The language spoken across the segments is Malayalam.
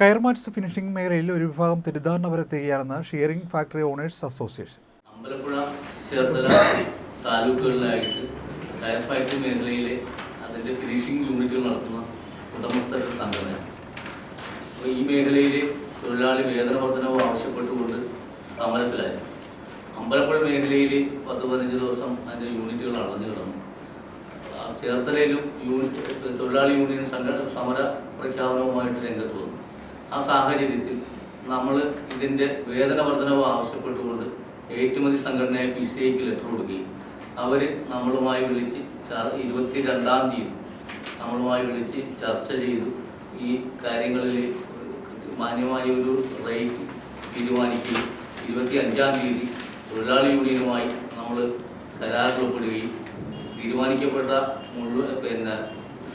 കയർമാറ്റ്സ് ഫിനിഷിംഗ് മേഖലയിൽ ഒരു വിഭാഗം തെറ്റിദ്ധാരണ വരത്തുകയാണെന്ന് shearing factory owners association. Ambalappuzha Cherthala താലൂക്കുകളിലായിട്ട് കയർ ഫാക്ടറി മേഖലയിലെ അതിന്റെ ഫിനിഷിംഗ് യൂണിറ്റുകൾ നടത്തുന്ന ഉടമസ്ഥരുടെ സംഘടനയാണ്. ഈ മേഖലയിലെ തൊഴിലാളി വേതന വർധനവ് ആവശ്യപ്പെട്ടുകൊണ്ട് സമരത്തിലായി അമ്പലപ്പുഴ മേഖലയിൽ പത്ത് പതിനഞ്ച് ദിവസം അതിന്റെ യൂണിറ്റുകൾ അടഞ്ഞു കിടന്നു. ചേർത്തലയിലും യൂണിറ്റ് തൊഴിലാളി യൂണിയൻ സംഘടന സമര പ്രഖ്യാപനവുമായിട്ട് രംഗത്ത് വന്നു. ആ സാഹചര്യത്തിൽ നമ്മൾ ഇതിന്റെ വേതന വർധനവ് ആവശ്യപ്പെട്ടുകൊണ്ട് ഏറ്റുമതി സംഘടനയായ പി സി ഐക്ക് ലെറ്റർ കൊടുക്കുകയും അവർ നമ്മളുമായി വിളിച്ച് ഇരുപത്തി രണ്ടാം തീയതി നമ്മളുമായി വിളിച്ച് ചർച്ച ചെയ്തു. ഈ കാര്യങ്ങളിൽ മാന്യമായ ഒരു റേറ്റ് തീരുമാനിക്കുകയും ഇരുപത്തി അഞ്ചാം തീയതി തൊഴിലാളി യൂണിയനുമായി നമ്മൾ കരാറിൽ ഒപ്പിടുകയും തീരുമാനിക്കപ്പെട്ട മുഴുവൻ പിന്നെ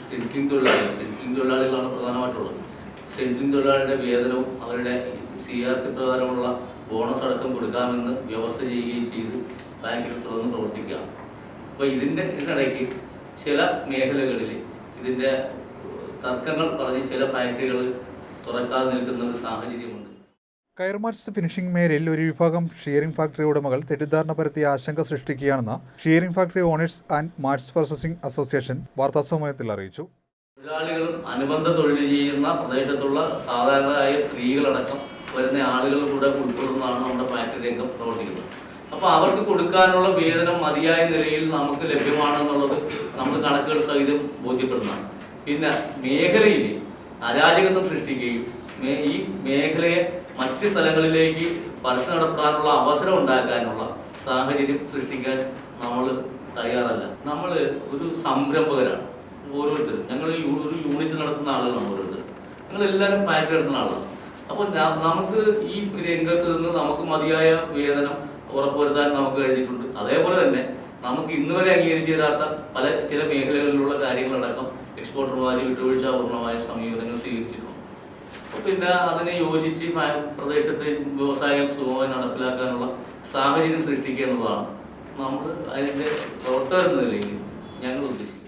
സെൻസിങ് തൊഴിലാളികൾ സെൻസിങ് തൊഴിലാളികളാണ് പ്രധാനമായിട്ടുള്ളത്. സെൻസിങ് തൊഴിലാളിയുടെ വേതനവും അവരുടെ സി ആർ സി പ്രകാരമുള്ള ബോണസ് അടക്കം കൊടുക്കാമെന്ന് വ്യവസ്ഥ ചെയ്യുകയും ചെയ്തു. ബാങ്കിൽ തുറന്ന് പ്രവർത്തിക്കുകയാണ്. അപ്പോൾ ഇതിന്റെ ഇതിനിടയ്ക്ക് ചില മേഖലകളിൽ ഇതിന്റെ തർക്കങ്ങൾ പറഞ്ഞ് ചില ഫാക്ടറികൾ തുറക്കാതെ നിൽക്കുന്ന ഒരു സാഹചര്യമുണ്ട്. കയർമാറ്റ്സ് ഫിനിഷിംഗ് മേഖലയിൽ ഒരു വിഭാഗം ഷിയറിംഗ് ഫാക്ടറി ഉടമകൾ തെറ്റിദ്ധാരണ പരത്തിയ ആശങ്ക സൃഷ്ടിക്കുകയാണെന്ന് shearing factory owners and march processing association വാർത്താസമ്മേളനത്തിൽ അറിയിച്ചു. തൊഴിലാളികളും അനുബന്ധ തൊഴിൽ ചെയ്യുന്ന പ്രദേശത്തുള്ള സാധാരണയായ സ്ത്രീകളടക്കം വരുന്ന ആളുകൾ കൂടെ ഉൾക്കൊള്ളുന്നതാണ് നമ്മുടെ ഫാക്ടറി രംഗം പ്രവർത്തിക്കുന്നത്. അപ്പോൾ അവർക്ക് കൊടുക്കാനുള്ള വേതനം മതിയായ നിലയിൽ നമുക്ക് ലഭ്യമാണെന്നുള്ളത് നമ്മൾ കണക്കുകൾ സഹിതം ബോധ്യപ്പെടുന്നതാണ്. പിന്നെ മേഖലയിൽ അരാജകത്വം സൃഷ്ടിക്കുകയും ഈ മേഖലയെ മറ്റ് സ്ഥലങ്ങളിലേക്ക് പരസ്യം നടത്താനുള്ള അവസരം ഉണ്ടാക്കാനുള്ള സാഹചര്യം സൃഷ്ടിക്കാൻ നമ്മൾ തയ്യാറല്ല. നമ്മൾ ഒരു സംരംഭകരാണ്. ഓരോരുത്തരും. ഞങ്ങൾ ഒരു യൂണിറ്റ് നടത്തുന്ന ആളുകളാണ് ഓരോരുത്തരും. ഞങ്ങൾ എല്ലാവരും ഫാക്ടറി നടത്തുന്ന ആളാണ് അപ്പോൾ നമുക്ക് ഈ രംഗത്ത് നിന്ന് നമുക്ക് മതിയായ വേതനം ഉറപ്പുവരുത്താൻ നമുക്ക് കഴിഞ്ഞിട്ടുണ്ട്. അതേപോലെ തന്നെ നമുക്ക് ഇന്ന് വരെ അംഗീകരിച്ചു തരാത്ത പല ചില മേഖലകളിലുള്ള കാര്യങ്ങളടക്കം എക്സ്പോർട്ടർമാർ വിട്ടുവീഴ്ചാപൂർണമായ സമീപനങ്ങൾ സ്വീകരിച്ചിട്ടുണ്ട്. പിന്നെ അതിനെ യോജിച്ച് പ്രദേശത്ത് വ്യവസായം സുഗമമായി നടപ്പിലാക്കാനുള്ള സാഹചര്യം സൃഷ്ടിക്കുക എന്നുള്ളതാണ്. നമ്മൾ അതിന്റെ പ്രവർത്തകർ എന്ന ഞങ്ങൾ ഉദ്ദേശിക്കുന്നത്.